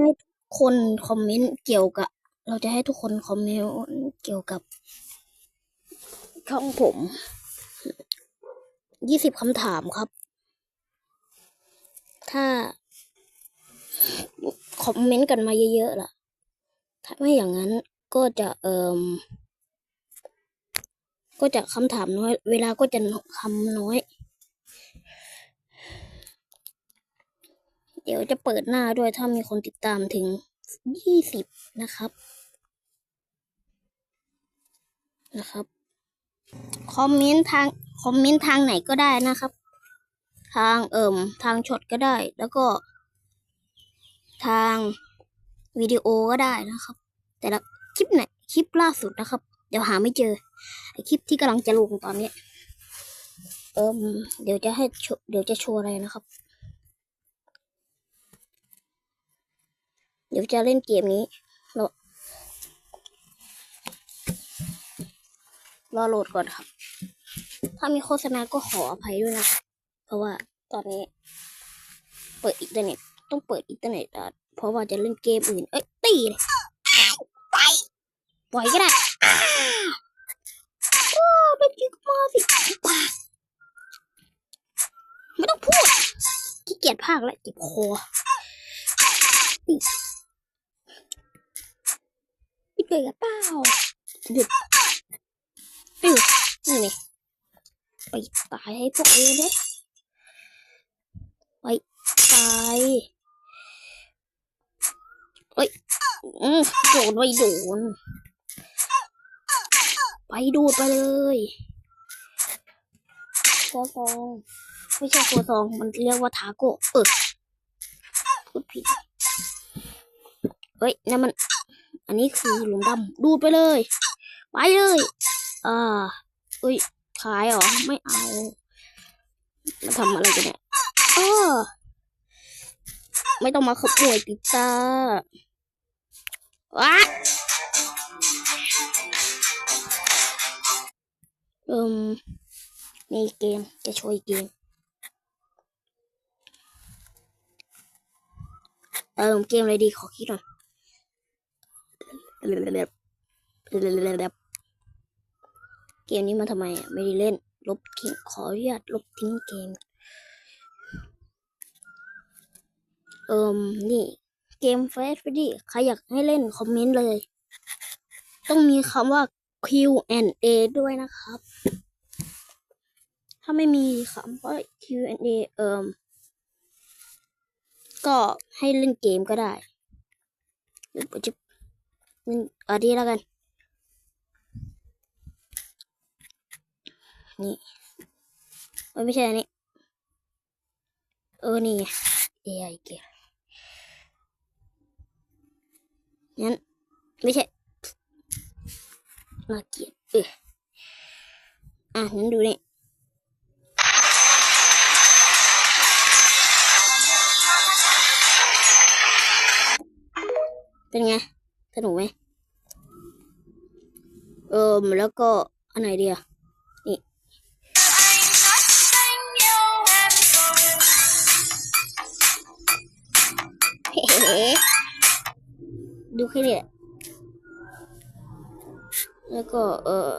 ให้คนคอมเมนต์เกี่ยวกับ เราจะให้ทุกคนคอมเมนต์เกี่ยวกับช่องผมยี่สิบคำถามครับ ถ้า คอมเมนต์กันมาเยอะๆล่ะ ถ้าไม่อย่างนั้นก็จะเอ่มก็จะคำถามน้อย เวลาก็จะคำน้อย ดี๋ยวจะเปิดหน้าด้วยถ้ามีคนติดตามถึงยี่สิบนะครับ นะครับ คอมเมนต์ทางคอมเมนต์ทางไหนก็ได้นะครับ ทางเอิ่มทางช็อตก็ได้ แล้วก็ ทางวิดีโอก็ได้นะครับ แต่ละคลิปไหนคลิปล่าสุดนะครับ เดี๋ยวหาไม่เจอไอคลิปที่กำลังจะลงตอนนี้ เอิมเดี๋ยวจะให้เดี๋ยวจะโชว์อะไรนะครับ เดี๋ยวจะเล่นเกมนี้รอรอโหลดก่อนครับ ถ้ามีโฆษณาก็ขออภัยด้วยนะครับเพราะว่าตอนนี้ เปิดอินเทอร์เน็ต ต้องเปิดอินเทอร์เน็ตอะเพราะว่าจะเล่นเกมอื่น เอ้ยตีเลยไปปล่อยก็ได้โอ้ไปจิกมาสิปากไม่ต้องพูดขี้เกียจพากแล้วเจ็บคอตีปิด เลยกับเปล่าหยุดหยุดนี่ไปตายให้พวกเองเลยไปตายเอ้ยโดนไปโดน ไปดูไปเลยโคซองไม่ใช่โคซองมันเรียกว่าทาโกะเออพูดผิดเฮ้ยนั่นมัน อันนี้คือหลุมดำดูดไปเลย ไปเลย อ่าเอ้ยขายเหรอ ไม่เอามาทำอะไรกันเนี่ยเออไม่ต้องมาขโมยพิซซ่าว้าเอืมมีเกมจะโชว์อีกเกมเออเกมอะไรดีขอคิดหน่อย เกมนี้มาทำไมอะไม่ได้เล่น ลบทิ้งขออนุญาตลบทิ้งเกม เอิมนี่ เกมเฟสฟดีใครอยากให้เล่นคอมเมนต์เลย ต้องมีคำว่า Q&A ด้วยนะครับ ถ้าไม่มีคำว่า Q&A เอิมก็ให้เล่นเกมก็ได้หรื อันอันนี้แล้วกัน นี่เอ้ไม่ใช่อันนี้เออนี่ไง AI เกมงั้นไม่ใช่น่าเกียดเอออะงั้นดูนี่เป็นไง สนุกไหม เอิมแล้วก็อันไหนดีอะนี่ ดูแค่นี้แหละแล้วก็เออ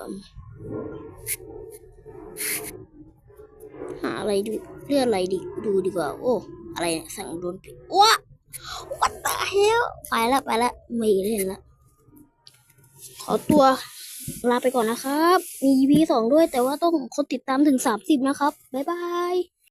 หาอะไรดูเลือกอะไรดีดูดีกว่า โอ้ อะไรเนี่ยสั่งโดนผิดว้า what the hell ไปล้วไปล้วไม่เล่นละขอตัว ลาไปก่อนนะครับ มี EP สองด้วยแต่ว่าต้องคนติดตามถึงสามสิบนะครับ บ๊ายบาย